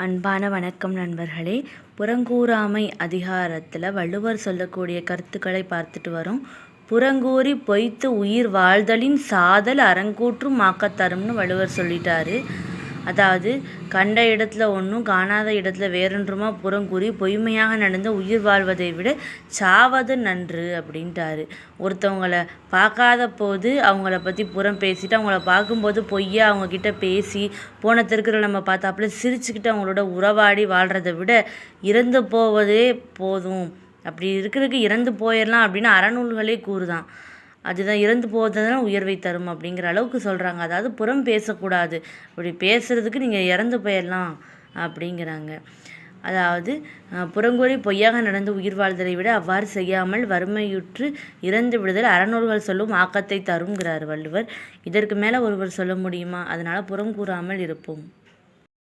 அன்பான வணக்கம் நண்பர்களே. புறங்கூறாமை அதிகாரத்தில் வள்ளுவர் சொல்லக்கூடிய கருத்துக்களை பார்த்துட்டு வரோம். புறங்கூறி பொய்த்து உயிர் வாழ்தலின் சாதல் அறங்கூற்றும் ஆக்கத்தரும்னு வள்ளுவர் சொல்லிட்டாரு. அதாவது கண்ட இடத்துல ஒன்றும் காணாத இடத்துல வேறொன்றுமா புறங்கூறி பொய்மையாக நடந்து உயிர் வாழ்வதை விட சாவது நன்று அப்படின்ட்டாரு. ஒருத்தவங்களை பார்க்காத போது அவங்கள பற்றி புறம் பேசிட்டு அவங்கள பார்க்கும்போது பொய்யா அவங்கக்கிட்ட பேசி போன தெருக்கில் நம்ம பார்த்தாப்புல சிரிச்சுக்கிட்டு அவங்களோட உறவாடி வாழ்கிறத விட இறந்து போவதே போதும். அப்படி இருக்கிறதுக்கு இறந்து போயிடலாம் அப்படின்னு அறநூல்களே கூறுதான். அதுதான் இறந்து போவதுதான் உயர்வை தரும் அப்படிங்கிற அளவுக்கு சொல்கிறாங்க அதாவது புறம் பேசக்கூடாது. அப்படி பேசுகிறதுக்கு நீங்கள் இறந்து போயிடலாம் அப்படிங்கிறாங்க. அதாவது புறங்கூறி பொய்யாக நடந்து உயிர் வாழ்தலை விட அவ்வாறு செய்யாமல் வறுமையுற்று இறந்து விடுதல் அறநூல்கள் சொல்லும் ஆக்கத்தை தருங்கிறார் வள்ளுவர். இதற்கு மேலே ஒருவர் சொல்ல முடியுமா? அதனால் புறம் கூறாமல் இருப்போம்.